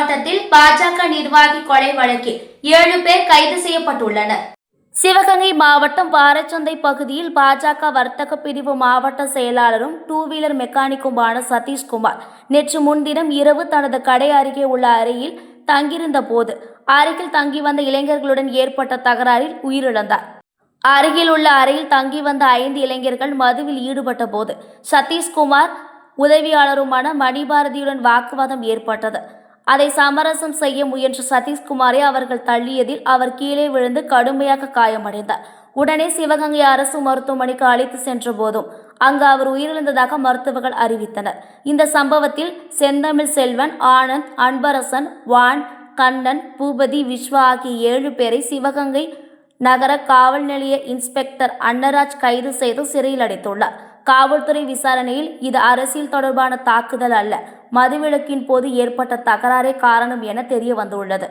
மாவட்டத்தில் பாஜக நிர்வாகி கொலை வழக்கில் ஏழு பேர் கைது செய்யப்பட்டுள்ளனர். சிவகங்கை மாவட்டம் வாரச்சந்தை பகுதியில் பாஜக வர்த்தக பிரிவு மாவட்ட செயலாளரும் டூ வீலர் மெக்கானிக்குமான சதீஷ்குமார் நேற்று முன்தினம் இரவு தனது கடை அருகே உள்ள அறையில் தங்கியிருந்த போது அருகில் தங்கி வந்த இளைஞர்களுடன் ஏற்பட்ட தகராறில் உயிரிழந்தார். அருகில் உள்ள அறையில் தங்கி வந்த ஐந்து இளைஞர்கள் மதுவில் ஈடுபட்ட போது சதீஷ்குமார் உதவியாளருமான மணிபாரதியுடன் வாக்குவாதம் ஏற்பட்டது. அதை சமரசம் செய்ய முயன்ற சதீஷ்குமாரை அவர்கள் தள்ளியதில் அவர் கீழே விழுந்து கடுமையாக காயமடைந்தார். உடனே சிவகங்கை அரசு மருத்துவமனைக்கு அழைத்து சென்ற போதும் அங்கு அவர் உயிரிழந்ததாக மருத்துவர்கள் அறிவித்தனர். இந்த சம்பவத்தில் செந்தமிழ் செல்வன் ஆனந்த் அன்பரசன் வான் கண்ணன் பூபதி விஸ்வா ஆகிய ஏழு பேரை சிவகங்கை நகர காவல் நிலைய இன்ஸ்பெக்டர் அன்னராஜ் கைது செய்து சிறையில் அடைத்துள்ளார். காவல்துறை விசாரணையில் இது அரசியல் தொடர்பான தாக்குதல் அல்ல. மதுவிலக்கின் போது ஏற்பட்ட தகராறே காரணம் என தெரிய வந்துள்ளது